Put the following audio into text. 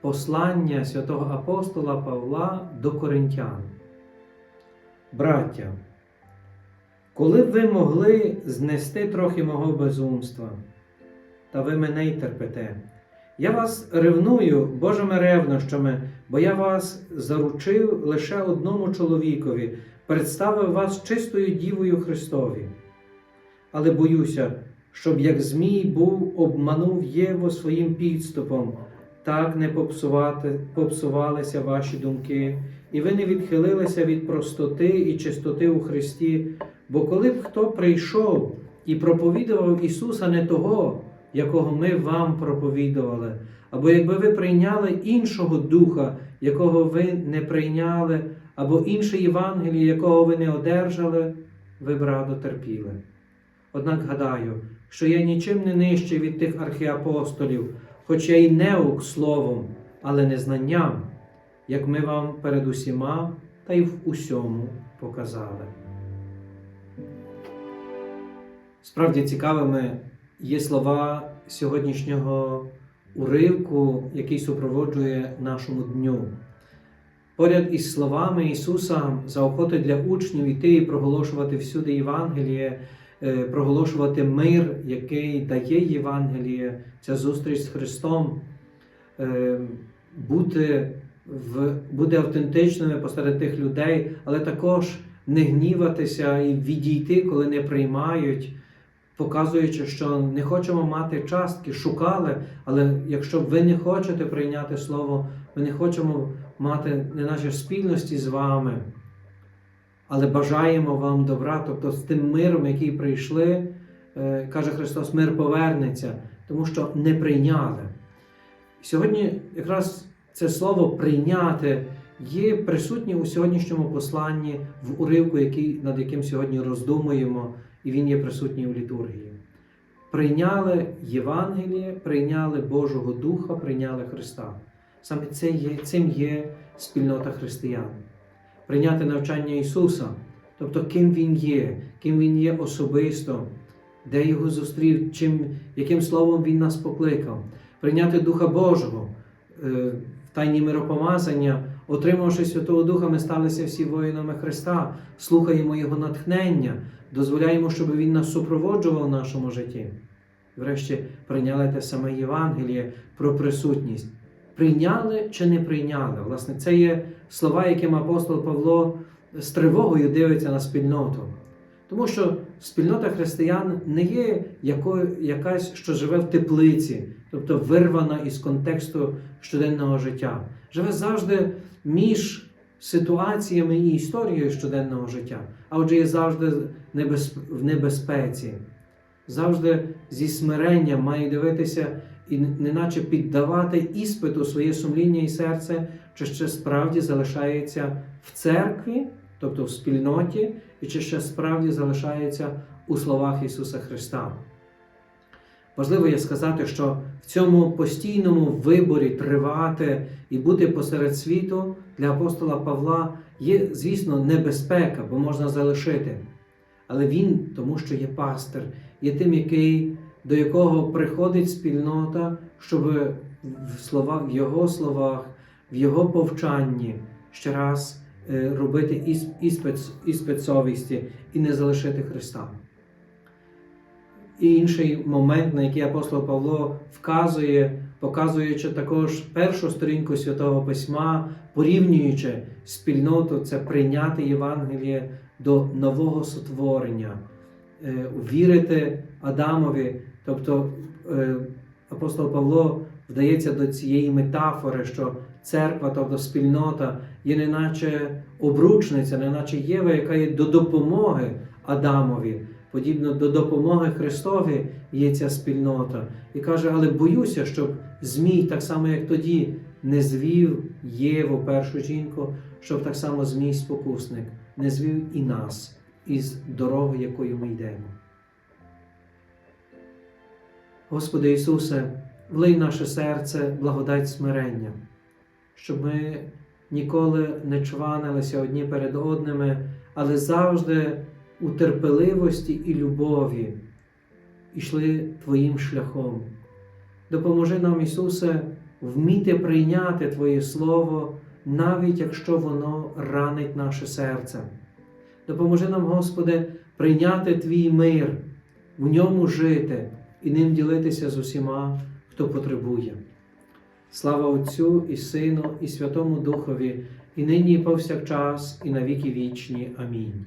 послання святого апостола Павла до Коринтян. Браття, коли б ви могли знести трохи мого безумства, та ви мене й терпите. Я вас ревную Божими ревнощами, бо я вас заручив лише одному чоловікові, представив вас чистою дівою Христові. Але боюся, щоб як Змій був обманув Єву своїм підступом, так не попсувати, попсувалися ваші думки, і ви не відхилилися від простоти і чистоти у Христі. Бо коли б хто прийшов і проповідував Ісуса не того, якого ми вам проповідували, або якби ви прийняли іншого духа, якого ви не прийняли, або інше Євангеліє, якого ви не одержали, ви б радо терпіли. Однак гадаю, що я нічим не нижче від тих архіапостолів, хоч я й неук словом, але не знанням, як ми вам перед усіма та й в усьому показали. Справді цікавими є слова сьогоднішнього уривку, який супроводжує нашому дню. Поряд із словами Ісуса заохоти для учнів іти і проголошувати всюди Євангеліє, проголошувати мир, який дає Євангеліє, ця зустріч з Христом, е, бути в, бути автентичними посеред тих людей, але також не гніватися і відійти, коли не приймають показуючи, що не хочемо мати частки, шукали, але якщо ви не хочете прийняти слово, ми не хочемо мати не наші спільності з вами, але бажаємо вам добра, тобто з тим миром, який прийшли, е, каже Христос, мир повернеться, тому що не прийняли. Сьогодні якраз це слово прийняти є присутнє у сьогоднішньому посланні в уривку, який, над яким сьогодні роздумуємо і він є присутній у літургії. Прийняли Євангеліє, прийняли Божого Духа, прийняли Христа. Саме це є, цим є спільнота християн. Прийняти навчання Ісуса, тобто ким Він є, ким Він є особисто, де Його зустрів, чим, яким словом Він нас покликав, прийняти Духа Божого, е, в тайні миропомазання, отримавши Святого Духа, ми сталися всі воїнами Христа, слухаємо Його натхнення дозволяємо, щоб Він нас супроводжував в нашому житті. Врешті прийняли те саме Євангеліє про присутність. Прийняли чи не прийняли? Власне, це є слова, яким апостол Павло з тривогою дивиться на спільноту. Тому що спільнота християн не є якою, якась, що живе в теплиці, тобто вирвана із контексту щоденного життя. Живе завжди між ситуаціями і історією щоденного життя, а отже, є завжди в небезпеці, завжди зі смиренням має дивитися і неначе піддавати іспиту своє сумління і серце, чи ще справді залишається в церкві, тобто в спільноті, і чи ще справді залишається у словах Ісуса Христа. Важливо є сказати, що в цьому постійному виборі тривати і бути посеред світу для апостола Павла є, звісно, небезпека, бо можна залишити. Але він, тому що є пастир, є тим, який, до якого приходить спільнота, щоб в, слова, в його словах, в його повчанні ще раз е, робити іспит, іспит і не залишити Христа. І інший момент, на який апостол Павло вказує показуючи також першу сторінку Святого Письма, порівнюючи спільноту, це прийняти Євангеліє до нового сотворення, е, вірити Адамові. Тобто е, апостол Павло вдається до цієї метафори, що церква, тобто спільнота, є неначе обручниця, неначе Єва, яка є до допомоги Адамові. Подібно до допомоги Христові є ця спільнота. І каже, але боюся, щоб Змій, так само як тоді, не звів Єву, першу жінку, щоб так само Змій спокусник не звів і нас із дороги, якою ми йдемо. Господи Ісусе, влий наше серце благодать смирення, щоб ми ніколи не чванилися одні перед одними, але завжди у терпеливості і любові йшли Твоїм шляхом. Допоможи нам, Ісусе, вміти прийняти Твоє Слово, навіть якщо воно ранить наше серце. Допоможи нам, Господи, прийняти Твій мир, в ньому жити і ним ділитися з усіма, хто потребує. Слава Отцю і Сину, і Святому Духові, і нині, і повсякчас, і на віки вічні. Амінь.